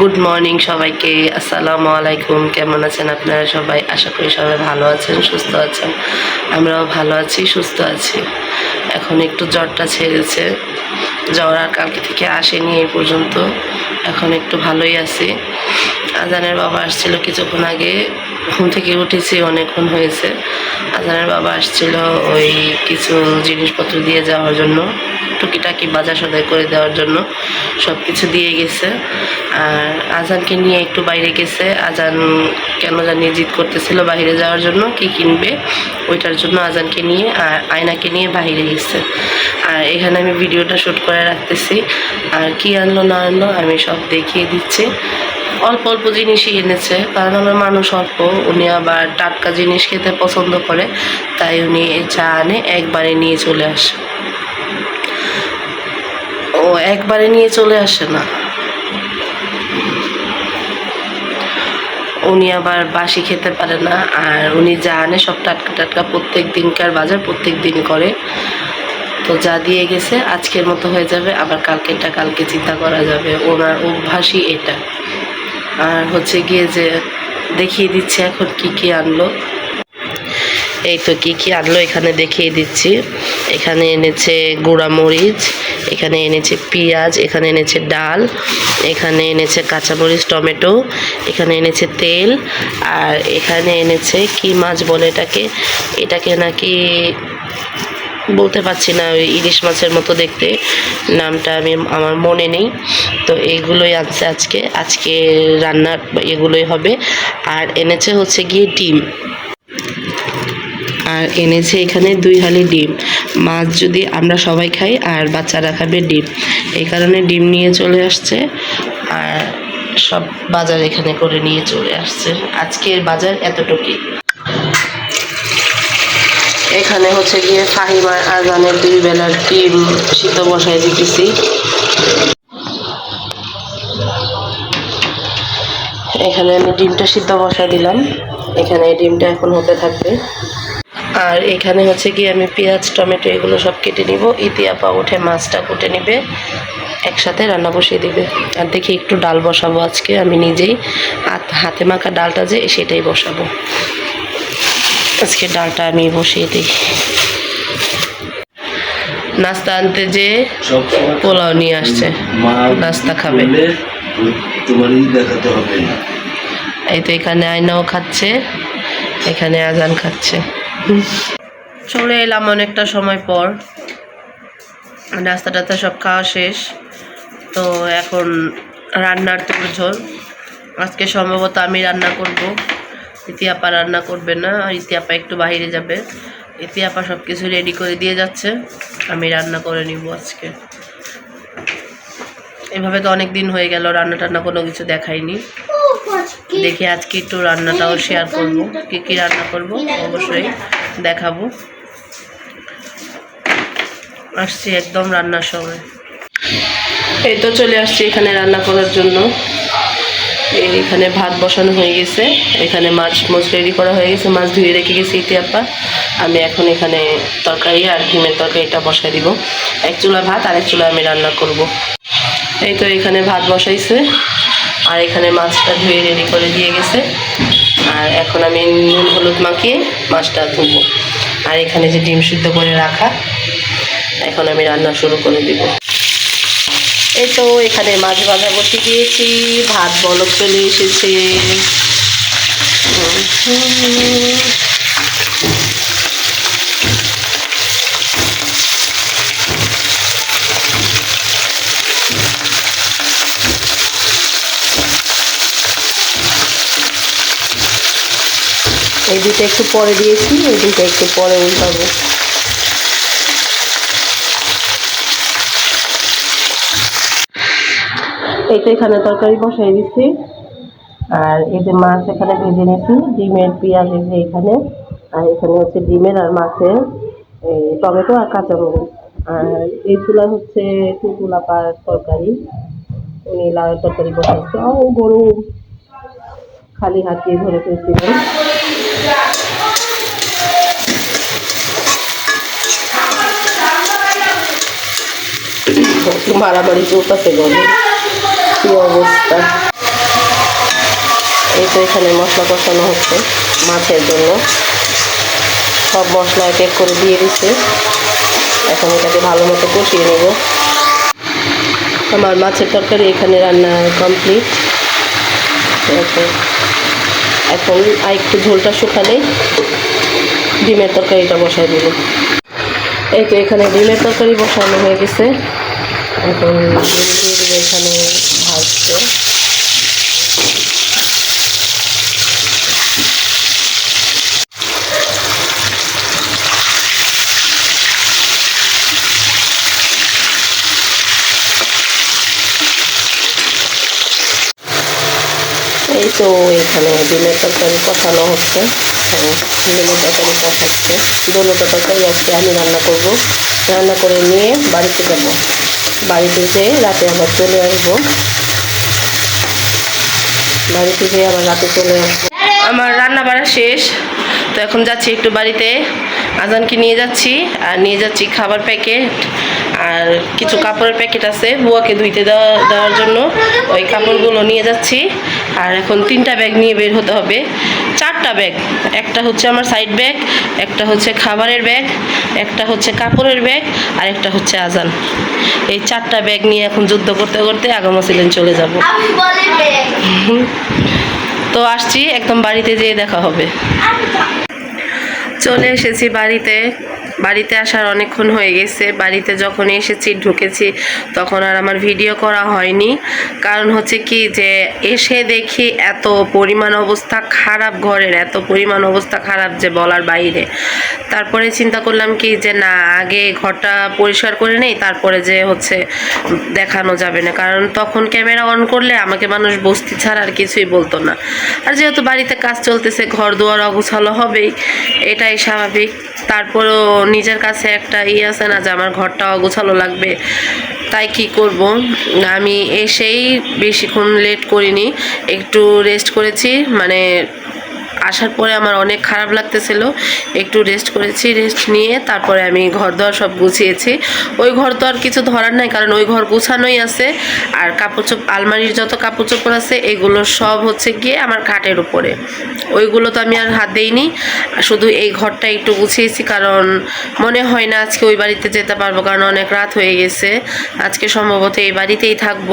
Good morning সবাইকে, আসসালামু আলাইকুম। কেমন আছেন আপনারা সবাই? আশা করি সবাই ভালো আছেন, সুস্থ আছেন। আমরাও ভালো আছি, সুস্থ আছি। এখন একটু জ্বরটা ছেড়েছে। জ্বর আর কালকে থেকে আসেনি এই পর্যন্ত। এখন একটু ভালোই আছি। আজানের বাবা আসছিল কিছুক্ষণ আগে। ঘুম থেকে উঠেছি, অনেকক্ষণ হয়েছে। আজানের বাবা আসছিল ওই কিছু জিনিসপত্র দিয়ে যাওয়ার জন্য। টুকিটাকি বাজার সদাই করে দেওয়ার জন্য সব কিছু দিয়ে গেছে। আর আজানকে নিয়ে একটু বাইরে গেছে। আজান কেন জানি জিদ করতেছিল বাইরে যাওয়ার জন্য, কি কিনবে ওইটার জন্য আজানকে নিয়ে আর আয়নাকে নিয়ে বাইরে গেছে। আর এখানে আমি ভিডিওটা শ্যুট করে রাখতেছি। আর কি আনলো, না আনলো, আমি সব দেখিয়ে দিচ্ছি। অল্প অল্প জিনিসই এনেছে, কারণ আমার মানুষ অল্প। উনি আবার টাটকা জিনিস খেতে পছন্দ করে, তাই উনি চা আনে একবারে নিয়ে চলে আসে। একবারে নিয়ে চলে আসে না। উনি আবার বাসি খেতে পারে না, আর উনি যা আনে সব টাটকা টাটকা প্রত্যেক দিনকার বাজার প্রত্যেক দিন করে। তো যা দিয়ে গেছে, আজকের মতো হয়ে যাবে। আবার কালকেরটা কালকে চিন্তা করা যাবে। ওনার অভ্যাসই এটা। আর হচ্ছে গিয়ে যে দেখিয়ে দিচ্ছে এখন কি কি আনলো। এই তো কি কি আনলো এখানে দেখিয়ে দিচ্ছি। এখানে এনেছে মরিচ এখানে এনেছে পেঁয়াজ, এখানে এনেছে ডাল, এখানে এনেছে কাঁচামরিচ, টমেটো, এখানে এনেছে তেল, আর এখানে এনেছে কি মাছ বলে এটাকে? এটাকে নাকি বলতে পারছি না, ওই ইলিশ মাছের মতো দেখতে। নামটা আমি, আমার মনে নেই। তো এইগুলোই আছে আজকে। আজকে রান্নার এগুলোই হবে। আর এনেছে হচ্ছে গিয়ে ডিম। আর এনেছে এখানে দুই হালি ডিম। মাছ যদি আমরা সবাই খাই আর বাচ্চারা খাবে ডিম। এই কারণে ডিম নিয়ে চলে আসছে আর সব বাজার এখানে করে নিয়ে চলে আসছে। আজকের বাজার এতটুকুই। এখানে হচ্ছে গিয়ে ফাহিমার আজানের দুই বেলার ডিম সিদ্ধ বসাই দিতেছি। এখানে আমি ডিমটা সিদ্ধ বসাই দিলাম। এখানে ডিমটা এখন হতে থাকবে। আর এখানে হচ্ছে গিয়ে আমি পেঁয়াজ টমেটো এগুলো সব কেটে নিব। ইতিয়াপা উঠে মাছটা কুটে নিবে একসাথে রান্না বসিয়ে দিবে। আর দেখি একটু ডাল বসাবো আজকে আমি নিজেই। হাত হাতে মাখা ডালটা যে সেটাই বসাবো। আজকে ডালটা আমি বসিয়ে দিই। নাস্তা আনতে যে পোলাও নিয়ে আসছে নাস্তা খাবে। এই তো এখানে আয়নাও খাচ্ছে এখানে আজান খাচ্ছে। চলে এলাম অনেকটা সময় পর। নাস্তা টাস্তা সব খাওয়া শেষ। তো এখন রান্নার তোড়ঝোড় আজকে সম্ভবত আমি রান্না করব। ইতিয়াপা রান্না করবে না ইতিয়াপা একটু বাইরে যাবে। ইতিয়াপা সব কিছু রেডি করে দিয়ে যাচ্ছে। আমি রান্না করে নিব আজকে। এভাবে তো অনেক দিন হয়ে গেল রান্না টান্না কোনো কিছু দেখাইনি। দেখি আজকে একটু রান্নাটাও শেয়ার করব। কি কি রান্না করব? অবশ্যই দেখাবো। আসছি একদম রান্নার সময়। এই তো চলে আসছি এখানে রান্না করার জন্য। এখানে ভাত বসানো হয়ে গেছে। এখানে মাছ মাছ রেডি করা হয়ে গেছে। মাছ ধুয়ে রেখে গেছি ইতিহাপা আমি এখন এখানে তরকারি আর ডিমের তরকারিটা বসাই দিব। এক চুলা ভাত আর এক চুলা আমি রান্না করব। এই তো এখানে ভাত বসাইছে। আর এখানে মাছটা ধুয়ে রেডি করে দিয়ে গেছে। আর এখন আমি নুন হলুদ মাখিয়ে মাছটা ধুবো। আর এখানে যে ডিম সিদ্ধ করে রাখা, এখন আমি রান্না শুরু করে দিব। এই তো এখানে মাছ ভাজা বসে দিয়েছি ভাত বলক চলে এসেছে। এই দুটো একটু পরে দিয়েছি, এই দুটো একটু পরে উল্টাবো। এই তো এখানে তরকারি বসাই দিচ্ছি। আর এই যে মাছ এখানে ভেজে নিয়েছি, ডিমের পেঁয়াজ এই এখানে, আর এখানে হচ্ছে ডিমের আর মাছের টমেটো আর কাঁচামরিচ। আর এই চুলা হচ্ছে টুকুলা পার তরকারি, উনি লাউয়ের তরকারি বসাইছে। ও গরু খালি হাত দিয়ে ধরে ফেলছিলেন মারামারি চলতেছে গরু কি অবস্থা? এই তো এখানে মশলা কষানো হচ্ছে মাছের জন্য। সব মশলা এক এক করে দিয়ে দিচ্ছে। এখন এটাকে ভালো মতো কষিয়ে নেব। আমার মাছের তরকারি এখানে রান্না কমপ্লিট এখন আর একটু ঝোলটা শুকালে ডিমের তরকারিটা বসাই দেব। এই তো এখানে ডিমের তরকারি বসানো হয়ে গেছে। এখন দিয়ে এখানে ভাজতে এই তো এখানে ডিমের তরকারি কষানো হচ্ছে। হ্যাঁ, ডিমের তরকারি কষাচ্ছে। দোনো তরকারি আজকে আমি রান্না করব। রান্না করে নিয়ে বাড়িতে যাব। বাড়িতে যেয়ে রাতে আবার চলে আসব। বাড়িতে যেয়ে আবার রাতে চলে আসব। আমার রান্না বাড়া শেষ। তো এখন যাচ্ছি একটু বাড়িতে। আজানকে নিয়ে যাচ্ছি আর নিয়ে যাচ্ছি খাবার প্যাকেট আর কিছু কাপড়ের প্যাকেট আছে বুয়াকে ধুইতে দেওয়া দেওয়ার জন্য। ওই কাপড়গুলো নিয়ে যাচ্ছি আর এখন তিনটা ব্যাগ নিয়ে বের হতে হবে। চারটা ব্যাগ একটা হচ্ছে আমার সাইড ব্যাগ একটা হচ্ছে খাবারের ব্যাগ একটা হচ্ছে কাপড়ের ব্যাগ আর একটা হচ্ছে আজান। এই চারটা ব্যাগ নিয়ে এখন যুদ্ধ করতে করতে আগামা সিলেন চলে যাব। তো আসছি একদম বাড়িতে যেয়ে দেখা হবে। চলে এসেছি বাড়িতে। বাড়িতে আসার অনেকক্ষণ হয়ে গেছে। বাড়িতে যখন এসেছি, ঢুকেছি, তখন আর আমার ভিডিও করা হয়নি। কারণ হচ্ছে কি যে, এসে দেখি এত পরিমাণ অবস্থা খারাপ ঘরের, এত পরিমাণ অবস্থা খারাপ যে বলার বাইরে। তারপরে চিন্তা করলাম কি যে, না, আগে ঘরটা পরিষ্কার করে নেই, তারপরে যে হচ্ছে দেখানো যাবে না। কারণ তখন ক্যামেরা অন করলে আমাকে মানুষ বস্তি ছাড়া আর কিছুই বলতো না। আর যেহেতু বাড়িতে কাজ চলতেছে, ঘর দুয়ার অগোছালো হবেই, এটাই স্বাভাবিক। তারপরেও নিজের কাছে একটা ই আছে না যে আমার ঘরটা অগোছালো লাগবে, তাই কি করব? আমি এসেই বেশিক্ষণ লেট করিনি, একটু রেস্ট করেছি মানে আসার পরে আমার অনেক খারাপ লাগতেছিল। একটু রেস্ট করেছি রেস্ট নিয়ে তারপরে আমি ঘর দোয়ার সব গুছিয়েছি। ওই ঘর তো আর কিছু ধরার নাই, কারণ ওই ঘর গুছানোই আছে। আর কাপড় চোপ আলমারির যত কাপড় চোপড় আছে, এগুলো সব হচ্ছে গিয়ে আমার খাটের উপরে। ওইগুলো তো আমি আর হাত দেইনি। শুধু এই ঘরটা একটু গুছিয়েছি, কারণ মনে হয় না আজকে ওই বাড়িতে যেতে পারব, কারণ অনেক রাত হয়ে গেছে। আজকে সম্ভবত এই বাড়িতেই থাকব।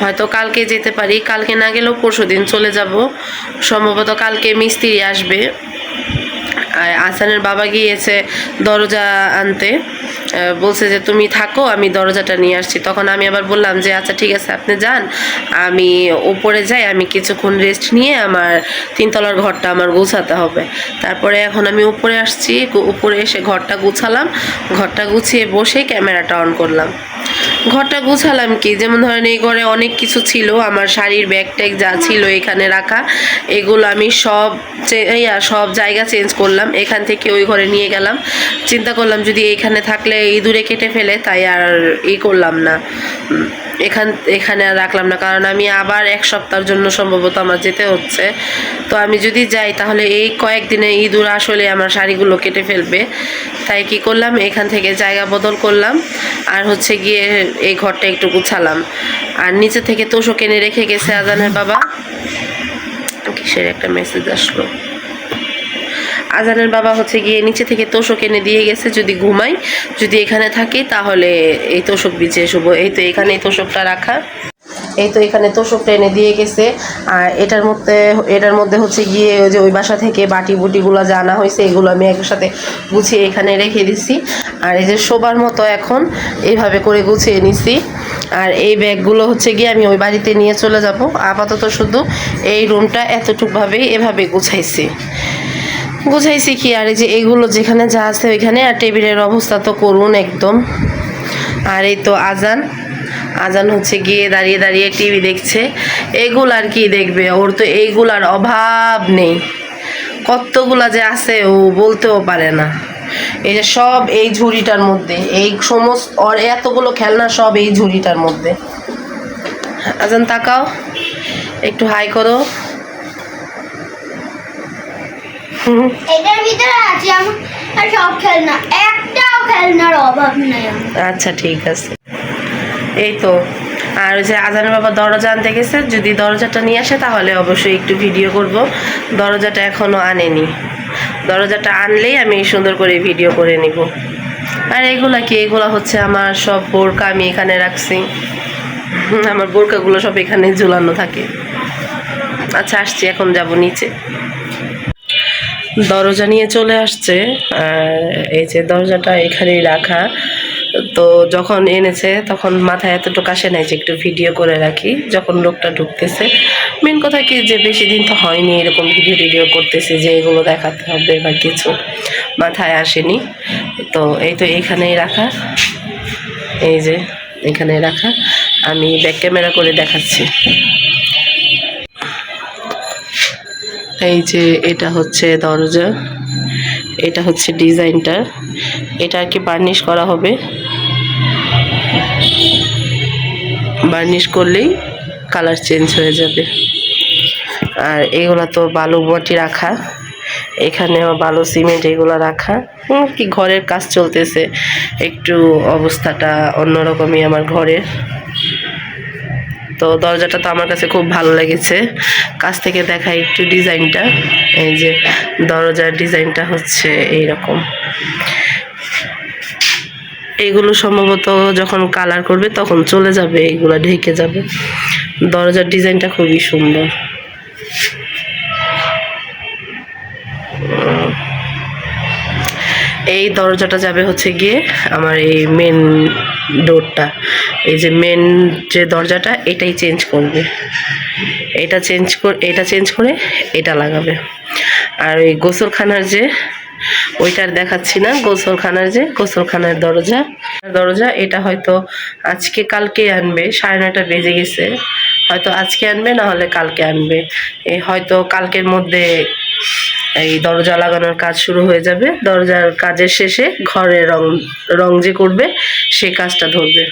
হয়তো কালকে যেতে পারি। কালকে না গেলেও পরশু দিন চলে যাব। সম্ভবত কালকে মিস্ত্রি আসবে। আসানের বাবা গিয়েছে দরজা আনতে। বলছে যে, তুমি থাকো, আমি দরজাটা নিয়ে আসছি। তখন আমি আবার বললাম যে আচ্ছা ঠিক আছে, আপনি যান। আমি ওপরে যাই, আমি কিছুক্ষণ রেস্ট নিয়ে আমার তিনতলার ঘরটা আমার গুছাতে হবে। তারপরে এখন আমি উপরে আসছি উপরে এসে ঘরটা গুছালাম। ঘরটা গুছিয়ে বসে ক্যামেরাটা অন করলাম। ঘরটা গুছালাম কি? যেমন ধরেন এই ঘরে অনেক কিছু ছিল আমার শাড়ির ব্যাগ ট্যাগ যা ছিল এখানে রাখা। এগুলো আমি সব ইয়া, সব জায়গা চেঞ্জ করলাম এখান থেকে ওই ঘরে নিয়ে গেলাম। চিন্তা করলাম যদি এখানে থাকলে ইঁদুরে কেটে ফেলে তাই আর ই করলাম না। এখান, এখানে আর রাখলাম না, কারণ আমি আবার এক সপ্তাহের জন্য সম্ভবত আমার যেতে হচ্ছে। তো আমি যদি যাই, তাহলে এই কয়েকদিনে ইঁদুর আসলে আমার শাড়িগুলো কেটে ফেলবে। তাই কি করলাম? এখান থেকে জায়গা বদল করলাম। আর হচ্ছে গিয়ে এই ঘরটা একটু গুছালাম। আর নিচে থেকে তোষক এনে রেখে গেছে আজানের বাবা। কিসের একটা মেসেজ আসলো? আজানের বাবা হচ্ছে গিয়ে নিচে থেকে তোষক এনে দিয়ে গেছে, যদি ঘুমাই, যদি এখানে থাকি, তাহলে এই তোষক বিছিয়ে শুভ এই তো এখানে এই তোষকটা রাখা। এই তো এখানে তোষকটা এনে দিয়ে গেছে। আর এটার মধ্যে এটার মধ্যে হচ্ছে গিয়ে ওই যে ওই বাসা থেকে বাটি বুটিগুলো জানা হয়েছে, এগুলো আমি একসাথে গুছিয়ে এখানে রেখে দিছি। আর এই যে শোবার মতো এখন এইভাবে করে গুছিয়ে নিছি। আর এই ব্যাগগুলো হচ্ছে গিয়ে আমি ওই বাড়িতে নিয়ে চলে যাব। আপাতত শুধু এই রুমটা এতটুকভাবেই এভাবে গুছাইছি। বুঝাইছি কি, আর এই যে এগুলো যেখানে যা আছে ওইখানে, আর টেবিলের অবস্থা তো করুন একদম। আর এই তো আজান। আজান হচ্ছে গিয়ে দাঁড়িয়ে দাঁড়িয়ে টিভি দেখছে। এগুলো আর কি দেখবে? ওর তো এইগুলার অভাব নেই। কতগুলা যে আছে ও বলতেও পারে না। এই যে সব এই ঝুড়িটার মধ্যে, এই সমস্ত ওর এতগুলো খেলনা সব এই ঝুড়িটার মধ্যে। আজান তাকাও, একটু হাই করো। এটার আচ্ছা ঠিক আছে। এই তো। আর ওই যে আজানের বাবা দরজা আনতে গেছে, যদি দরজাটা নিয়ে আসে তাহলে অবশ্যই একটু ভিডিও করব। দরজাটা এখনও আনেনি। দরজাটা আনলেই আমি সুন্দর করে ভিডিও করে নিব। আর এগুলা কি? এগুলা হচ্ছে আমার সব বোরকা আমি এখানে রাখছি। আমার বোরকাগুলো সব এখানে ঝুলানো থাকে। আচ্ছা আসছি, এখন যাব নিচে। দরজা নিয়ে চলে আসছে এই যে দরজাটা এখানেই রাখা। তো যখন এনেছে, তখন মাথায় এতটুকু আসে নাই যে একটু ভিডিও করে রাখি, যখন লোকটা ঢুকতেছে। মেন কথা কি যে বেশি দিন তো হয়নি এরকম ভিডিও টিডিও করতেছে যে এগুলো দেখাতে হবে বা কিছু। মাথায় আসেনি। তো এই তো এখানেই রাখা। এই যে এখানে রাখা। আমি ব্যাক ক্যামেরা করে দেখাচ্ছি। এই যে এটা হচ্ছে দরজা, এটা হচ্ছে ডিজাইনটা, এটা আর কি বার্নিশ করা হবে। বার্নিশ করলেই কালার চেঞ্জ হয়ে যাবে। আর এগুলা তো বালু বটি রাখা, এখানেও বালু সিমেন্ট এগুলো রাখা। কি ঘরের কাজ চলতেছে, একটু অবস্থাটা অন্যরকমই আমার ঘরের। তো দরজাটা তো আমার কাছে খুব ভালো লেগেছে। কাছ থেকে দেখা একটু ডিজাইনটা। এই যে দরজার ডিজাইনটা হচ্ছে এই রকম এইগুলো সম্ভবত যখন কালার করবে তখন চলে যাবে এইগুলো ঢেকে যাবে। দরজার ডিজাইনটা খুবই সুন্দর। এই দরজাটা যাবে হচ্ছে গিয়ে আমার এই মেন ডোরটা এই যে মেন যে দরজাটা, এটাই চেঞ্জ করবে। এটা চেঞ্জ করে, এটা চেঞ্জ করে এটা লাগাবে। আর ওই গোসলখানার যে ওইটার দেখাচ্ছি না, গোসলখানার যে, গোসলখানার দরজা। দরজা, এটা হয়তো আজকে কালকে আনবে, সাড়ে নয়টা বেজে গেছে। হয়তো আজকে আনবে, না হলে কালকে আনবে। এই হয়তো কালকের মধ্যে এই দরজা লাগানোর কাজ শুরু হয়ে যাবে। দরজার কাজের শেষে ঘরে রং রং যে করবে সেই কাজটা ধরবে।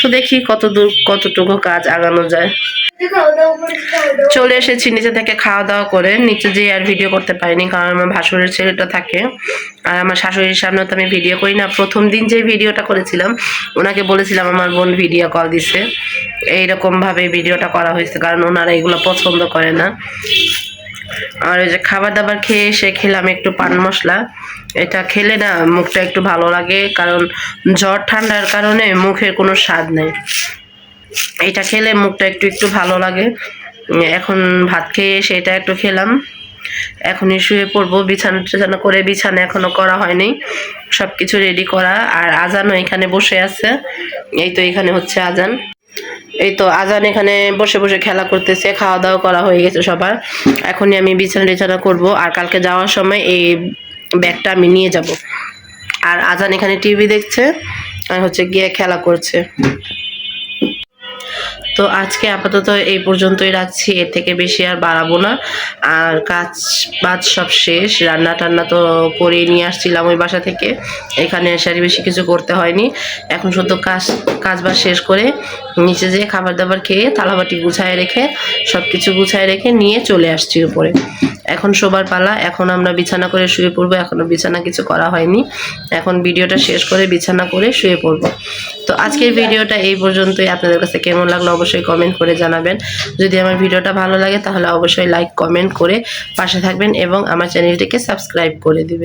তো দেখি কত দূর, কতটুকু কাজ আগানো যায়। চলে এসেছি নিচে থেকে খাওয়া দাওয়া করে। নিচে যেয়ে আর ভিডিও করতে পারিনি, কারণ আমার ভাসুরের ছেলেটা থাকে। আর আমার শাশুড়ির সামনে তো আমি ভিডিও করি না। প্রথম দিন যে ভিডিওটা করেছিলাম, ওনাকে বলেছিলাম আমার বোন ভিডিও কল দিছে। এইরকমভাবে ভিডিওটা করা হয়েছে, কারণ ওনারা এগুলো পছন্দ করে না। আর ওই যে খাবার দাবার খেয়ে এসে খেলাম একটু পান মশলা। এটা খেলে না মুখটা একটু ভালো লাগে, কারণ জ্বর ঠান্ডার কারণে মুখের কোনো স্বাদ নেই। এটা খেলে মুখটা একটু একটু ভালো লাগে। এখন ভাত খেয়ে এসে এটা একটু খেলাম। এখনই শুয়ে পড়ব, বিছানা টিছানা করে বিছানা এখনও করা হয়নি। সব কিছু রেডি করা। আর আজানও এখানে বসে আছে। এই তো এখানে হচ্ছে আজান। এই তো আজান এখানে বসে বসে খেলা করতেছে খাওয়া দাওয়া করা হয়ে গেছে সবার। এখনই আমি বিছানা টিছানা করব আর কালকে যাওয়ার সময় এই ব্যাগটা আমি নিয়ে যাব। আর আজান এখানে টিভি দেখছে আর হচ্ছে গিয়ে খেলা করছে। তো আজকে আপাতত এই পর্যন্তই রাখছি। এর থেকে বেশি আর বাড়াবো না। আর কাজ বাজ সব শেষ। রান্না টান্না তো করে নিয়ে আসছিলাম ওই বাসা থেকে। এখানে এসে আর বেশি কিছু করতে হয়নি। এখন শুধু কাজ কাজ বাজ শেষ করে নিচে যেয়ে খাবার দাবার খেয়ে, থালাবাটি গুছায় রেখে সব কিছু গুছায় রেখে নিয়ে চলে আসছি উপরে। এখন শোবার পালা এখন আমরা বিছানা করে শুয়ে পড়ব এখনও বিছানা কিছু করা হয়নি। এখন ভিডিওটা শেষ করে বিছানা করে শুয়ে পড়ব। তো আজকের ভিডিওটা এই পর্যন্তই। আপনাদের কাছে কেমন লাগল অবশ্যই কমেন্ট করে জানাবেন। যদি আমার ভিডিওটা ভালো লাগে তাহলে অবশ্যই লাইক কমেন্ট করে পাশে থাকবেন এবং আমার চ্যানেলটিকে সাবস্ক্রাইব করে দিবেন।